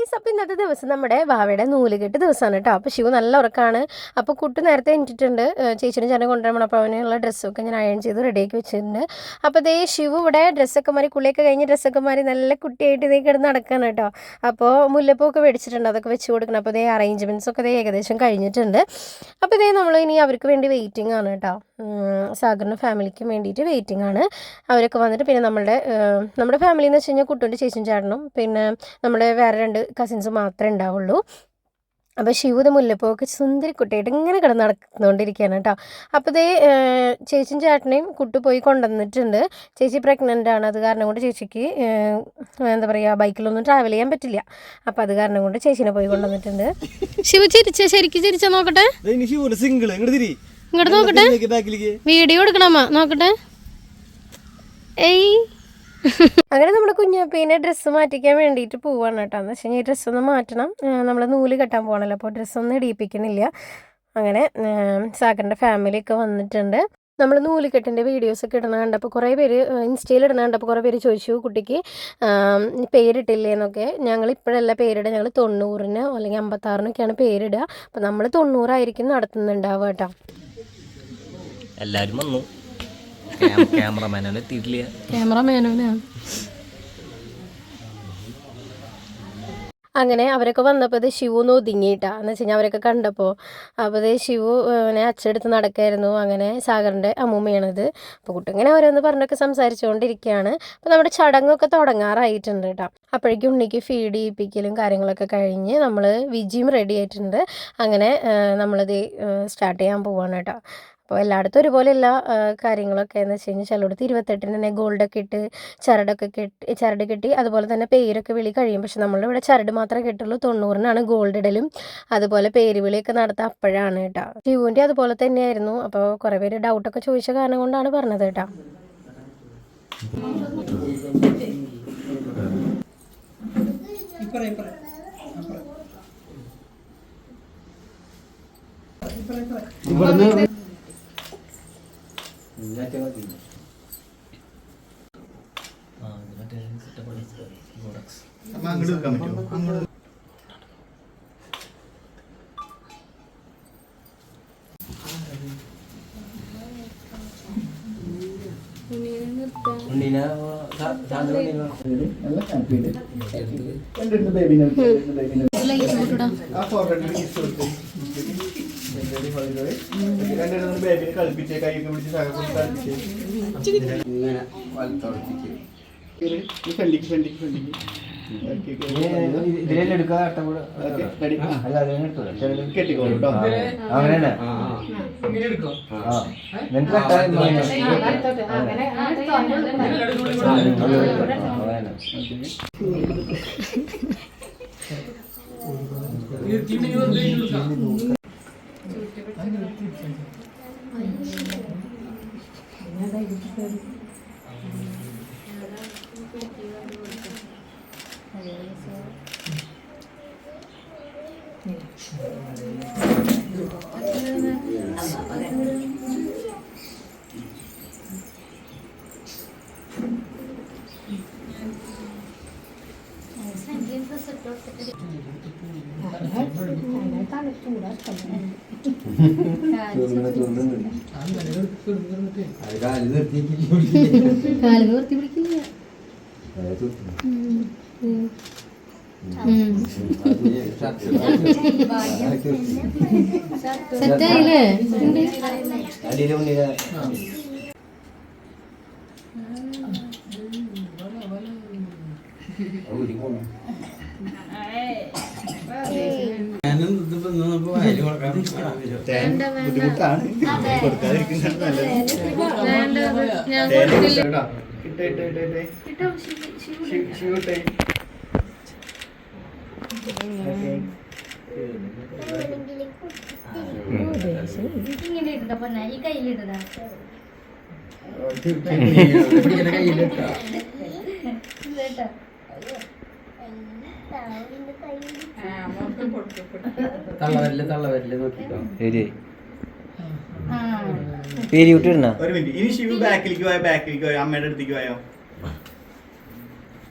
Guys അപ്പോൾ ഇന്നത്തെ ദിവസം നമ്മുടെ വാവയുടെ നൂലുകെട്ട് ദിവസമാണ് കേട്ടോ. അപ്പോൾ ശിവ നല്ല ഉറക്കമാണ് അപ്പോൾ കുട്ടി നേരത്തെ എണീറ്റിട്ടുണ്ട്. ചേച്ചിനും ചേട്ടനെ കൊണ്ടുവരണം. അപ്പോൾ അവനുള്ള ഡ്രസ്സൊക്കെ ഞാൻ അയൺ ചെയ്ത് റെഡിയാക്കി വെച്ചിട്ടുണ്ട്. അപ്പോൾ ദേ ശിവ ഇവിടെ ഡ്രസ്സൊക്കെ മാറി കുളിയൊക്കെ കഴിഞ്ഞ് ഡ്രസ്സൊക്കെ മാറി നല്ല കുട്ടിയായിട്ട് ഇതേ കിടന്ന് നടക്കുകയാണ് കേട്ടോ. അപ്പോൾ മുല്ലപ്പൂവൊക്കെ മേടിച്ചിട്ടുണ്ട്. അതൊക്കെ വെച്ച് കൊടുക്കണം. അപ്പോൾ ഇതേ അറേഞ്ച്മെന്റ്സൊക്കെ ഇതേ ഏകദേശം കഴിഞ്ഞിട്ടുണ്ട്. അപ്പോൾ ഇതേ നമ്മൾ ഇനി അവർക്ക് വേണ്ടി വെയിറ്റിംഗ് ആണ് കേട്ടോ. സാഗറിന് ഫാമിലിക്ക് വേണ്ടിയിട്ട് വെയിറ്റിംഗ് ആണ്. അവരൊക്കെ വന്നിട്ട് പിന്നെ നമ്മളുടെ നമ്മുടെ ഫാമിലി എന്ന് വെച്ച് കഴിഞ്ഞാൽ കുട്ടുന്റെ ചേച്ചിയും ചേട്ടനും. പിന്നെ നമ്മുടെ വേറെ രണ്ട് കസിൻസ് മാത്രമേ ഉണ്ടാവുള്ളൂ. അപ്പോൾ ശിവത മുല്ലപ്പൂവൊക്കെ സുന്ദരി കുട്ടിയായിട്ട് ഇങ്ങനെ കിടന്ന് നടന്നുകൊണ്ടിരിക്കുകയാണ് കേട്ടോ. അപ്പോൾ ഇതേ ചേച്ചിയും ചേട്ടനെയും കുട്ടി പോയി കൊണ്ടുവന്നിട്ടുണ്ട്. ചേച്ചി പ്രഗ്നന്റ് ആണ്. അത് കാരണം കൊണ്ട് ചേച്ചിക്ക് എന്താ പറയുക ബൈക്കിലൊന്നും ട്രാവൽ ചെയ്യാൻ പറ്റില്ല. അപ്പോൾ അത് കാരണം കൊണ്ട് ചേച്ചിനെ പോയി കൊണ്ടുവന്നിട്ടുണ്ട്. ശിവ ചിരിച്ച? ശരിക്കും ചിരിച്ച നോക്കട്ടെ? സിംഗിൾ ഇങ്ങോട്ട് നോക്കട്ടെ. വീഡിയോ എടുക്കണമ്മ നോക്കട്ടെ. ഏയ്. അങ്ങനെ നമ്മുടെ കുഞ്ഞപ്പീനെ ഡ്രസ്സ് മാറ്റിക്കാൻ വേണ്ടിയിട്ട് പോവാണ് കേട്ടോ. എന്ന് വെച്ച് കഴിഞ്ഞാൽ ഡ്രസ്സ് ഒന്ന് മാറ്റണം. നമ്മൾ നൂൽ കെട്ടാൻ പോകണല്ലോ അപ്പോൾ ഡ്രസ്സൊന്നും ഇടിയിപ്പിക്കണില്ല അങ്ങനെ സാഗറിന്റെ ഫാമിലിയൊക്കെ വന്നിട്ടുണ്ട്. നമ്മൾ നൂലുകെട്ടിന്റെ വീഡിയോസൊക്കെ ഇടുന്ന കണ്ടപ്പോൾ കുറേ പേര് ഇൻസ്റ്റയിൽ ഇടുന്ന കണ്ടപ്പോൾ കുറേ പേര് ചോദിച്ചു കുട്ടിക്ക് പേരിട്ടില്ലേ എന്നൊക്കെ. ഞങ്ങൾ ഇപ്പോഴല്ല പേരിടുക ഞങ്ങൾ തൊണ്ണൂറിന് അല്ലെങ്കിൽ അമ്പത്താറിനൊക്കെയാണ് പേരിടുക അപ്പോൾ നമ്മൾ തൊണ്ണൂറായിരിക്കും നടത്തുന്നുണ്ടാവുക കേട്ടോ. എല്ലാരും വന്നു. ക്യാമറമാനോ എത്തിയിട്ടില്ല. ക്യാമറമാനോനാണ് അങ്ങനെ അവരൊക്കെ വന്നപ്പോൾ ഇത് ശിവു ഒന്ന് ഒതുങ്ങിയിട്ടാ. എന്ന് വെച്ചാൽ കഴിഞ്ഞാൽ അവരൊക്കെ കണ്ടപ്പോൾ അപ്പോൾ ഇത് ശിവു ഇങ്ങനെ അച്ചെടുത്ത് നടക്കായിരുന്നു. അങ്ങനെ സാഗറിന്റെ അമ്മൂമ്മയാണിത്. അപ്പോൾ കുട്ടി ഇങ്ങനെ ഓരോന്ന് പറഞ്ഞൊക്കെ സംസാരിച്ചുകൊണ്ടിരിക്കുകയാണ് അപ്പോൾ നമ്മുടെ ചടങ്ങൊക്കെ തുടങ്ങാറായിട്ടുണ്ട് കേട്ടോ. അപ്പോഴേക്കും ഉണ്ണിക്ക് ഫീഡ് ചെയ്യിപ്പിക്കലും കാര്യങ്ങളൊക്കെ കഴിഞ്ഞ് നമ്മൾ വിജിയും റെഡി ആയിട്ടുണ്ട്. അങ്ങനെ നമ്മളിത് സ്റ്റാർട്ട് ചെയ്യാൻ പോവാണ് കേട്ടോ. അപ്പോൾ എല്ലായിടത്തും ഒരുപോലെയുള്ള എല്ലാ കാര്യങ്ങളൊക്കെ എന്ന് വെച്ച് കഴിഞ്ഞാൽ ചിലയിടത്ത് ഇരുപത്തെട്ടിന് തന്നെ ഗോൾഡൊക്കെ ഇട്ട് ചരടൊക്കെ കെട്ടി ചരട് കെട്ടി അതുപോലെ തന്നെ പേരൊക്കെ വിളി കഴിയും. പക്ഷെ നമ്മളുടെ ഇവിടെ ചരട് മാത്രമേ കെട്ടുള്ളൂ. തൊണ്ണൂറിനാണ് ഗോൾഡ് ഇടലും. അതുപോലെ പേര് വിളിയൊക്കെ നടത്തുക അപ്പോഴാണ് കേട്ടോ. ശിവുവിന്റെ അതുപോലെ തന്നെയായിരുന്നു. അപ്പോൾ കുറേ പേര് ഡൗട്ടൊക്കെ ചോദിച്ച കാരണം കൊണ്ടാണ് പറഞ്ഞത് കേട്ടോ. അങ്ങോട്ട് വെക്കാൻ പറ്റുമോ അങ്ങോട്ട് ഫോട്ടോ ബേബിനെ കളിപ്പിച്ചേ കൈയൊക്കെ പിടിച്ച് സഹകൊണ്ട് കളിപ്പിച്ചേ ഇങ്ങനെ വലത്തോടത്തേക്ക് ഈ ഫ്രണ്ടിക്ക് ഫ്രണ്ടിക്ക് ഫ്രണ്ടിക്ക് ഇതിലെല്ലാം എടുക്കാതെ അട്ടം കൂടെ റെഡി അല്ല അതിനെ എടുത്തോളൂ കെട്ടിക്കോളൂ കേട്ടോ അങ്ങനെ തന്നെ ആ നിനക്ക് കെട്ടാൻ ഇങ്ങനെ. ആ, നിങ്ങൾ എടുത്തോ. ആ, അങ്ങനെ. ചുരുങ്ങുന്ന ചുരുങ്ങുന്നുണ്ട്. അത് കാൽ. അത് ഷർട്ട് സെറ്റായില്ലേ പോണം. ബുദ്ധിമുട്ടാണ് കൊടുക്കാതിരിക്കുന്നതാണ് നല്ലത് ഇങ്ങനെ കേട്ടോ. ഇട്ടേ, ഇട്ടേ, ഇട്ടേ, ഇട്ടേ. ശിവ്- ശിവ് ഇട്ടേ. ഓക്കേ. ഇങ്ങനെ ഇടണ്ട പൊന്നെ ഈ കയ്യിലിടതാ പിടിക്കുന്ന കയ്യിലിട്ടാ. കേട്ടോ തള്ളവരൽ തള്ളവരൽ നോക്കിക്കോ. ആ. പേര് വിട്ടിരുന്ന ഒരു മിനിറ്റ്. ഇനി ശിവ് ബാക്കിലേക്ക് പോയോ? ബാക്കിലേക്ക് പോയോ? അമ്മയുടെ അടുത്തേക്ക് പോയോ?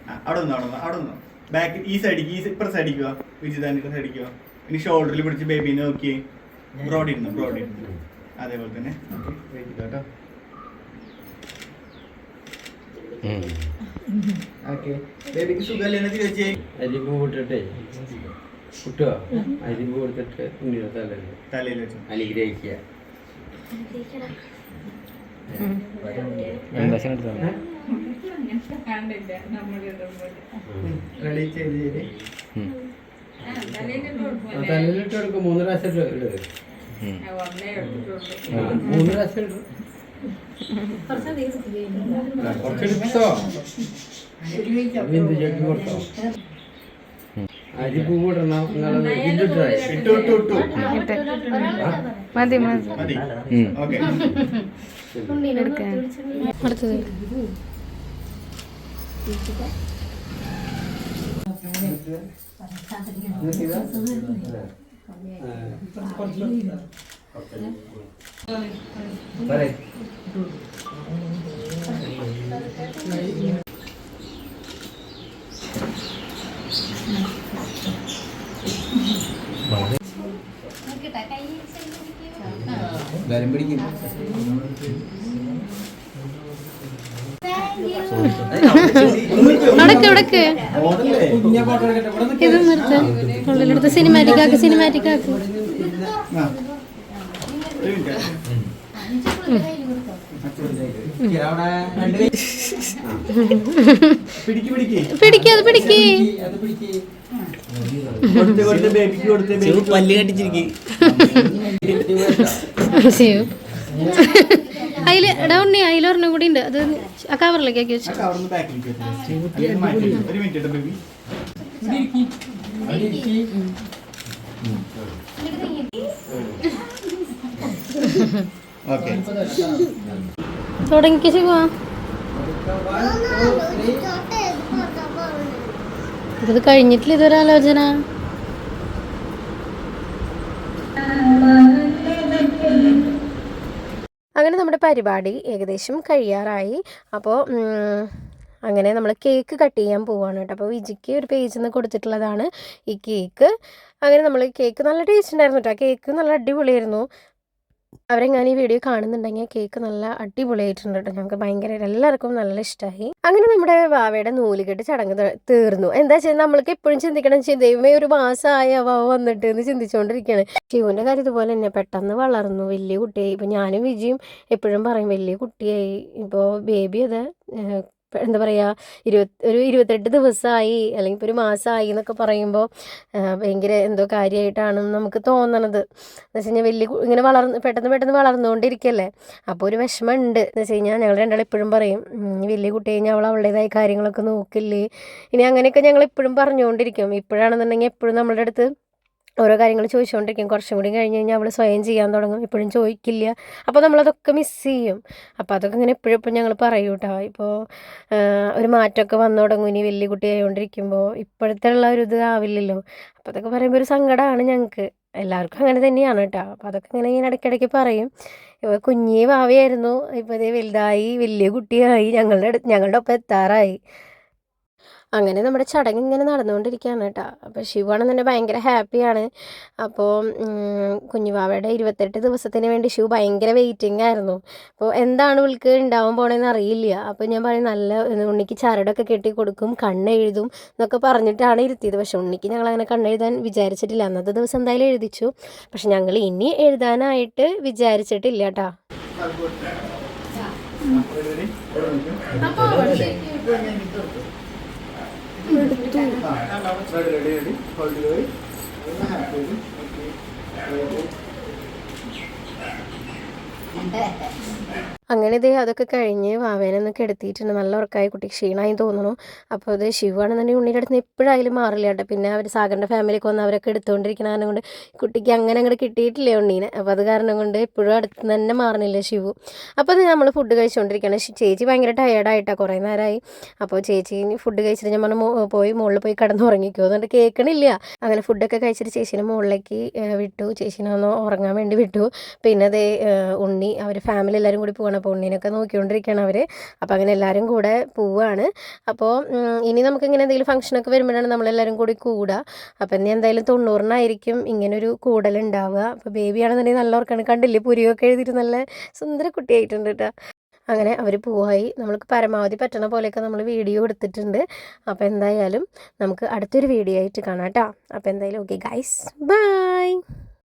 ആ, അവിടെ നിന്നോ അവിടെ നിന്നോ അവിടെ നിന്നോ. ബാക്ക് ഈ സൈഡിക്ക് ഈ ഇപ്പുറ വിജിതാന്റെ ഇനി ഷോൾഡറിൽ പിടിച്ച് ബേബീനെ നോക്കി ബ്രോഡ് ഇരുന്നു ബ്രോഡ് ഇരുന്നു അതേപോലെ തന്നെ. ഓക്കെ കേട്ടോ ഓക്കെ ബേബിക്ക് സുഖമല്ലേ? ചോദിച്ചേ അരിമ്പ് കൂട്ടിട്ടേ കുട്ടുക അരിമ്പ് കൊടുത്തിട്ട് ഉണ്ണിയുടെ തലയിൽ. തലയിൽ വെച്ചു. ചെയ്ത് തലയിലിട്ട് കൊടുക്കും മൂന്ന് പ്രാവശ്യം ഇട് മൂന്ന് പ്രാവശ്യം ഇട്. കുറച്ചെടുത്തോ ബിന്ദു ചേക്ക് കൊടുത്തോ? അരിപ്പൂ കൂടണം മതി മതി. മതി. ഓക്കെ. ബലം പിടിക്കും അടക്ക് അടക്ക് ഇത് നിർത്ത്. ഉള്ളിലെടുത്ത് സിനിമാറ്റിക് ആക്ക് സിനിമാറ്റിക് ആക്ക്. പിടിക്ക് അത് പിടിക്ക്. പല്ല് അതിൽ എടാ ഉണ്ണി അതിലൊരെണ്ണം കൂടി ഉണ്ട്. അത് ആ കവറിലേക്ക് ആക്കി വെച്ചു. കവർന്ന് ഓക്കെ. തുടങ്ങിക്ക്. ശിവ ഇത് കഴിഞ്ഞിട്ടില്ല ഇതൊരു ആലോചന. അങ്ങനെ നമ്മുടെ പരിപാടി ഏകദേശം കഴിയാറായി. അപ്പോൾ അങ്ങനെ നമ്മൾ കേക്ക് കട്ട് ചെയ്യാൻ പോവാണ് കേട്ടോ. അപ്പോൾ വിജിക്ക് ഒരു പേജിൽ നിന്ന് കൊടുത്തിട്ടുള്ളതാണ് ഈ കേക്ക് അങ്ങനെ നമ്മൾ കേക്ക് നല്ല ടേസ്റ്റ് ഉണ്ടായിരുന്നു കേട്ടോ. കേക്ക് നല്ല അടിപൊളിയായിരുന്നു. അവരെങ്ങാനും ഈ വീഡിയോ കാണുന്നുണ്ടെങ്കിൽ കേക്ക് നല്ല അടിപൊളിയായിട്ടുണ്ട് കേട്ടോ. ഞങ്ങൾക്ക് ഭയങ്കര എല്ലാവർക്കും നല്ല ഇഷ്ടമായി അങ്ങനെ നമ്മുടെ വാവയുടെ നൂലുകെട്ട് ചടങ്ങ് തീർന്നു. എന്താ വെച്ചാൽ നമ്മൾക്ക് എപ്പോഴും ചിന്തിക്കണം ചെയ്യും ദൈവമേ ഒരു മാസമായ വാവ വന്നിട്ട് എന്ന് ചിന്തിച്ചുകൊണ്ടിരിക്കുകയാണ് ശിവന്റെ കാര്യം ഇതുപോലെ തന്നെ പെട്ടെന്ന് വളർന്നു. വലിയ കുട്ടിയായി. ഇപ്പൊ ഞാനും വിജിയും എപ്പോഴും പറയും വലിയ കുട്ടിയായി. ഇപ്പോ ബേബി അത് എന്താ പറയുക ഇരുപത്തി ഒരു ഇരുപത്തെട്ട് ദിവസമായി അല്ലെങ്കിൽ ഇപ്പോൾ ഒരു മാസമായി എന്നൊക്കെ പറയുമ്പോൾ ഭയങ്കര എന്തോ കാര്യമായിട്ടാണ് നമുക്ക് തോന്നണത്. എന്ന് വെച്ച് കഴിഞ്ഞാൽ വലിയ ഇങ്ങനെ വളർന്ന് പെട്ടെന്ന് പെട്ടെന്ന് വളർന്നുകൊണ്ടിരിക്കല്ലേ അപ്പോൾ ഒരു വിഷമമുണ്ട് എന്ന് വെച്ച് കഴിഞ്ഞാൽ ഞങ്ങൾ രണ്ടാൾ ഇപ്പോഴും പറയും വലിയ കുട്ടി കഴിഞ്ഞാൽ അവൾ അവളുടേതായ കാര്യങ്ങളൊക്കെ നോക്കില്ലേ? ഇനി അങ്ങനെയൊക്കെ ഞങ്ങൾ എപ്പോഴും പറഞ്ഞുകൊണ്ടിരിക്കും ഇപ്പോഴാണെന്നുണ്ടെങ്കിൽ എപ്പോഴും നമ്മളുടെ അടുത്ത് ഓരോ കാര്യങ്ങൾ ചോദിച്ചുകൊണ്ടിരിക്കും. കുറച്ചും കൂടി കഴിഞ്ഞ് കഴിഞ്ഞാൽ അവൾ സ്വയം ചെയ്യാൻ തുടങ്ങും. എപ്പോഴും ചോദിക്കില്ല. അപ്പോൾ നമ്മളതൊക്കെ മിസ് ചെയ്യും. അപ്പോൾ അതൊക്കെ ഇങ്ങനെ എപ്പോഴും ഇപ്പം ഞങ്ങൾ പറയൂ കേട്ടോ. ഇപ്പോൾ ഒരു മാറ്റമൊക്കെ വന്നു തുടങ്ങും. ഇനി വലിയ കുട്ടിയായോണ്ടിരിക്കുമ്പോൾ ഇപ്പോഴത്തെ ഉള്ള ഒരു ഇത് ആവില്ലല്ലോ. അപ്പോൾ അതൊക്കെ പറയുമ്പോൾ ഒരു സങ്കടമാണ് ഞങ്ങൾക്ക്. എല്ലാവർക്കും അങ്ങനെ തന്നെയാണ് കേട്ടോ. അപ്പോൾ അതൊക്കെ ഇങ്ങനെ ഇങ്ങനെ ഇടയ്ക്കിടയ്ക്ക് പറയും. കുഞ്ഞി ഭാവിയായിരുന്നു ഇപ്പോൾ ഇതേ വലുതായി വലിയ കുട്ടിയായി. ഞങ്ങളുടെ ഞങ്ങളുടെ ഒപ്പം എത്താറായി. അങ്ങനെ നമ്മുടെ ചടങ്ങ് ഇങ്ങനെ നടന്നുകൊണ്ടിരിക്കുകയാണ് കേട്ടോ. അപ്പോൾ ശിവാണെന്നുണ്ടെങ്കിൽ ഭയങ്കര ഹാപ്പിയാണ്. അപ്പോൾ കുഞ്ഞുവാവയുടെ ഇരുപത്തെട്ട് ദിവസത്തിന് വേണ്ടി ശിവ് ഭയങ്കര വെയിറ്റിംഗ് ആയിരുന്നു. അപ്പോൾ എന്താണ് ഇവൾക്ക് ഉണ്ടാവാൻ പോണേന്ന് അറിയില്ല. അപ്പോൾ ഞാൻ പറയും നല്ല ഉണ്ണിക്ക് ചരടൊക്കെ കെട്ടി കൊടുക്കും കണ്ണെഴുതും എന്നൊക്കെ പറഞ്ഞിട്ടാണ് ഇരുത്തിയത്. പക്ഷെ ഉണ്ണിക്ക് ഞങ്ങൾ അങ്ങനെ കണ്ണെഴുതാൻ വിചാരിച്ചിട്ടില്ല. അന്നത്തെ ദിവസം എന്തായാലും എഴുതിച്ചു. പക്ഷെ ഞങ്ങൾ ഇനി എഴുതാനായിട്ട് വിചാരിച്ചിട്ടില്ല കേട്ടോ. റെഡി റെഡി അങ്ങനെ ഇതേ അതൊക്കെ കഴിഞ്ഞ് വാവേനൊന്ന് എടുത്തിട്ടുണ്ട് നല്ല ഉറക്കമായി കുട്ടി. ക്ഷീണമായി തോന്നുന്നു. അപ്പോൾ ഇത് ശിവാണെന്നുണ്ടെങ്കിൽ ഉണ്ണിയുടെ അടുത്ത് നിന്ന് എപ്പോഴായാലും മാറില്ല കേട്ടോ. പിന്നെ അവർ സാഗറിന്റെ ഫാമിലിക്ക് വന്ന് അവരൊക്കെ എടുത്തുകൊണ്ടിരിക്കുന്ന കാരണം കൊണ്ട് കുട്ടിക്ക് അങ്ങനെ അങ്ങോട്ട് കിട്ടിയിട്ടില്ല ഉണ്ണീനെ. അപ്പോൾ അത് കാരണം കൊണ്ട് എപ്പോഴും അടുത്ത് തന്നെ മാറുന്നില്ല ശിവു. അപ്പോൾ അത് നമ്മൾ ഫുഡ് കഴിച്ചുകൊണ്ടിരിക്കുകയാണ് ചേച്ചി ഭയങ്കര ടയേർഡായിട്ടാണ് കുറേ നേരമായി അപ്പോൾ ചേച്ചി ഫുഡ് കഴിച്ചിട്ട് ഞാൻ പറഞ്ഞു "മോ- പോയി മുകളിൽ പോയി കിടന്ന് ഉറങ്ങിക്കോ. എന്നിട്ട് കേൾക്കണില്ല. അങ്ങനെ ഫുഡൊക്കെ കഴിച്ചിട്ട് ചേച്ചീനെ മുകളിലേക്ക് വിട്ടു. ചേച്ചീനെ ഒന്ന് ഉറങ്ങാൻ വേണ്ടി വിട്ടു. പിന്നെ അതേ ഉണ്ണി അവർ ഫാമിലി എല്ലാവരും കൂടി പോകണം അപ്പോൾ ഉണ്ണീനൊക്കെ നോക്കിക്കൊണ്ടിരിക്കുകയാണ് അവർ അപ്പോൾ അങ്ങനെ എല്ലാവരും കൂടെ പോവുകയാണ് അപ്പോൾ ഇനി നമുക്ക് ഇങ്ങനെ എന്തെങ്കിലും ഫംഗ്ഷനൊക്കെ വരുമ്പോഴാണ് നമ്മളെല്ലാവരും കൂടി കൂടുക അപ്പോൾ ഇനി എന്തായാലും തൊണ്ണൂറിനായിരിക്കും ഇങ്ങനൊരു കൂടലുണ്ടാവുക. അപ്പോൾ ബേബിയാണെന്നുണ്ടെങ്കിൽ നല്ല ഓർക്കാണ് കണ്ടില്ലേ? പുരിയൊക്കെ എഴുതിയിട്ട് നല്ല സുന്ദര കുട്ടിയായിട്ടുണ്ട് കേട്ടോ അങ്ങനെ അവർ പോവായി. നമ്മൾക്ക് പരമാവധി പറ്റണ പോലെയൊക്കെ നമ്മൾ വീഡിയോ എടുത്തിട്ടുണ്ട്. അപ്പോൾ എന്തായാലും നമുക്ക് അടുത്തൊരു വീഡിയോ ആയിട്ട് കാണാം കേട്ടോ അപ്പോൾ എന്തായാലും ഓക്കെ ഗൈസ് ബൈ